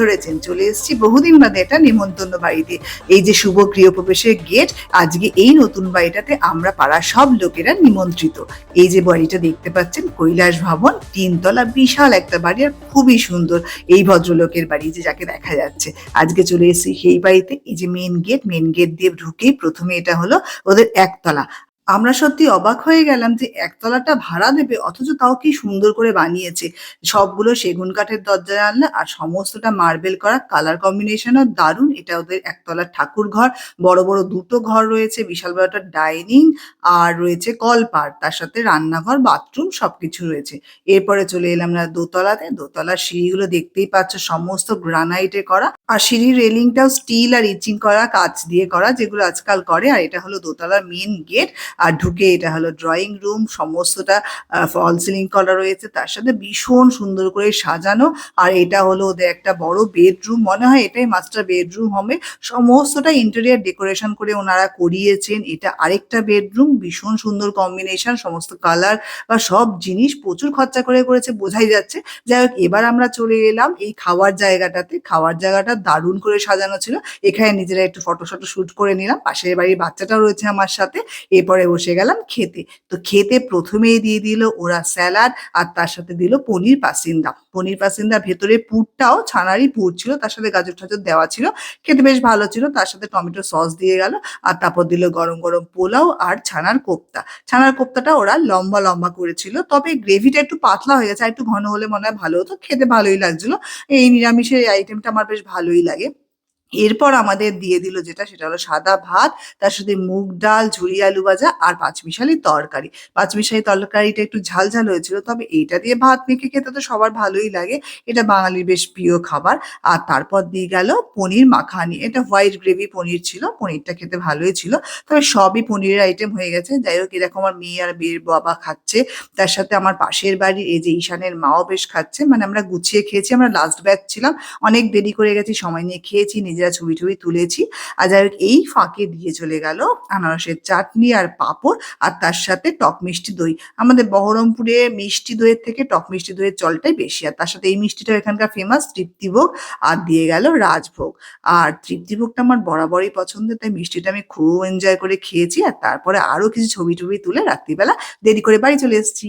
ধরেছেন, চলে এসেছি। বহুদিন বাদে একটা নিমন্ত্রণ বাড়িতে। এই যে শুভ গৃহপ্রবেশের গেট আজকে এই নতুন বাড়িটাতে আমরা পাড়ার সব লোকেরা নিমন্ত্রিত। এই যে বাড়িটা দেখতে পাচ্ছেন, কৈলাস ভবন, তিনতলা বিশাল একটা বাড়ি আর খুবই সুন্দর। এই ভদ্রলোকের বাড়ি যে যাকে দেখা যাচ্ছে। আজকে চলে এসেছি সেই বাড়িতে। এই যে মেন গেট মেন গেট দিয়ে ঢুকেই প্রথমে এটা হলো ওদের একতলা। আমরা সত্যি অবাক হয়ে গেলাম যে একতলাটা ভাড়া দেবে, অথচ তাও কি সুন্দর করে বানিয়েছে। সবগুলো সেগুন কাঠের দরজা জানলা আর সমস্তটা মার্বেল করা কালার কম্বিনেশন কম্বিনেশনও দারুণ। এটা ওদের একতলার ঠাকুর ঘর, বড় বড় দুটো ঘর রয়েছে, বিশাল বড় একটা ডাইনিং আর রয়েছে কলপার তার সাথে রান্নাঘর বাথরুম সবকিছু রয়েছে। এরপরে চলে এলাম না দোতলাতে। দোতলার সিঁড়িগুলো দেখতেই পাচ্ছ, সমস্ত গ্রানাইটে করা। আর সিঁড়ির রেলিংটাও স্টিল আর ইচিং করা, কাচ দিয়ে করা, যেগুলো আজকাল করে। আর এটা হলো দোতলার মেন গেট আর ঢুকে এটা হলো ড্রয়িং রুম সমস্তটা ফল সিলিং করা রয়েছে। তার সাথে ভীষণ সুন্দর করে সাজানো। আর এটা হলো ওদের একটা বড় বেডরুম মনে হয় এটাই মাস্টার বেডরুম হবে। সমস্তটা ইন্টেরিয়ার ডেকোরেশন করে ওনারা করিয়েছেন। এটা আরেকটা বেডরুম ভীষণ সুন্দর কম্বিনেশন সমস্ত কালার বা সব জিনিস প্রচুর খরচা করে করেছে, বোঝাই যাচ্ছে। যাই হোক, এবার আমরা চলে এলাম এই খাওয়ার জায়গাটাতে। খাওয়ার জায়গাটা দারুণ করে সাজানো ছিল। এখানে নিজেরা একটু ফটো শটো শুট করে নিলাম। পাশের বাড়ির বাচ্চাটাও রয়েছে আমার সাথে। এরপরে বসে গেলাম খেতে। তো খেতে প্রথমেই দিয়ে দিল ওরা স্যালাড আর তার সাথে দিল পনির পাসিন্দা। পনির পাসিন্দা ভেতরে পুরটাও, ছানারই পুর ছিল, তার সাথে গাজর টাজর দেওয়া ছিল। খেতে বেশ ভালো ছিল, তার সাথে টমেটো সস দিয়ে গেল আর তারপর দিল গরম গরম পোলাও আর ছানার কোপ্তা। ছানার কোপ্তাটা ওরা লম্বা লম্বা করেছিল, তবে গ্রেভিটা একটু পাতলা হয়ে গেছে, আর একটু ঘন হলে মনে হয় ভালো হতো, খেতে ভালোই লাগছিল। এই নিরামিষের আইটেমটা আমার বেশ ভালোই লাগে। এরপর আমাদের দিয়ে দিল যেটা, সেটা হলো সাদা ভাত, তার সাথে মুগ ডাল, ঝুরি আলু ভাজা আর পাঁচমিশালি তরকারি। পাঁচমিশালি তরকারিটা একটু ঝাল ঝাল হয়েছিল, তবে এইটা দিয়ে ভাত মেখে খেতে তো সবার ভালোই লাগে। এটা বাঙালির বেশ প্রিয় খাবার। আর তারপর দিয়ে গেল পনির মাখানি। এটা হোয়াইট গ্রেভি পনির ছিল, পনিরটা খেতে ভালোই ছিল। তবে সবই পনিরের আইটেম হয়ে গেছে। যাই হোক, এরকম আমার মেয়ে আর বিয়ের বাবা খাচ্ছে। তার সাথে আমার পাশের বাড়ির এই যে ঈশানের মাও বেশ খাচ্ছে। মানে আমরা গুছিয়ে খেয়েছি, আমরা লাস্ট ব্যাচ ছিলাম। অনেক দেরি করে গেছি, সময় নিয়ে খেয়েছি নিজেরা ছবি টবি তুলেছি। আর যাই হোক, এই ফাঁকে দিয়ে চলে গেল আনারসের চাটনি আর পাঁপড় আর তার সাথে টক মিষ্টি দই। আমাদের বহরমপুরে মিষ্টি দইয়ের থেকে টক মিষ্টি দইয়ের চলটাই বেশি। আর তার সাথে এই মিষ্টিটা এখানকার ফেমাস তৃপ্তিভোগ আর দিয়ে গেল রাজভোগ। আর তৃপ্তিভোগটা আমার বরাবরই পছন্দের, তাই মিষ্টিটা আমি খুব এনজয় করে খেয়েছি। আর তারপরে আরও কিছু ছবি টবি তুলে রাত্রিবেলা দেরি করে বাড়ি চলে এসেছি।